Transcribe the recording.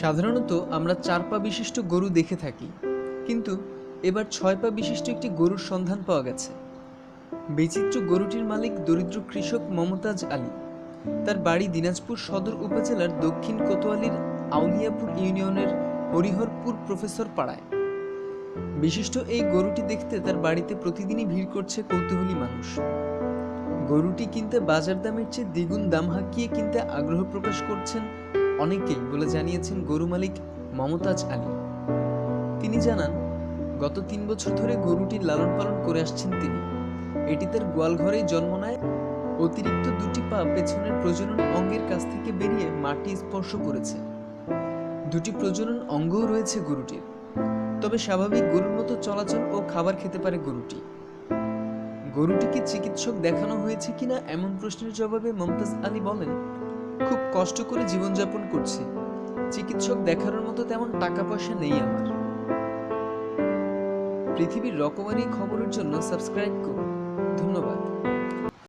সাধারণত আমরা চার পা বিশিষ্ট গরু দেখে থাকি, কিন্তু এবার ছয় পা বিশিষ্ট একটি গরুর সন্ধান পাওয়া গেছে। বিচিত্র গরুটির মালিক দরিদ্র কৃষক মমতাজ আলী। তার বাড়ি দিনাজপুর সদর উপজেলার দক্ষিণ কোতোয়ালির আউলিয়াপুর ইউনিয়নের হরিহরপুর প্রফেসর পাড়ায়। বিশিষ্ট এই গরুটি দেখতে তার বাড়িতে প্রতিদিনই ভিড় করছে কৌতূহলী মানুষ। গরুটি কিনতে বাজার দামের চেয়ে দ্বিগুণ দাম হাঁকিয়ে কিনতে আগ্রহ প্রকাশ করছেন অনেকেই বলে জানিয়েছেন গরু মালিক মমতাজ আলী। তিনি জানান, গত তিন বছর ধরে গরুটির লালন পালন করে আসছেন তিনি। এটি তার গোয়ালঘরেই জন্ম নেয়। অতিরিক্ত দুটি পা পেছনের প্রজনন অঙ্গের কাছ থেকে বেরিয়ে মাটি স্পর্শ করেছে। দুটি প্রজনন অঙ্গও রয়েছে গরুটির। তবে স্বাভাবিক গরুর মতো চলাচল ও খাবার খেতে পারে গরুটি। গরুটিকে চিকিৎসক দেখানো হয়েছে কিনা এমন প্রশ্নের জবাবে মমতাজ আলী বলেন খুব কষ্ট করে জীবনযাপন করছি। চিকিৎসক দেখানোর মতো তেমন টাকা পয়সা নেই আমার। পৃথিবীর রকমারি খবরের জন্য সাবস্ক্রাইব করুন।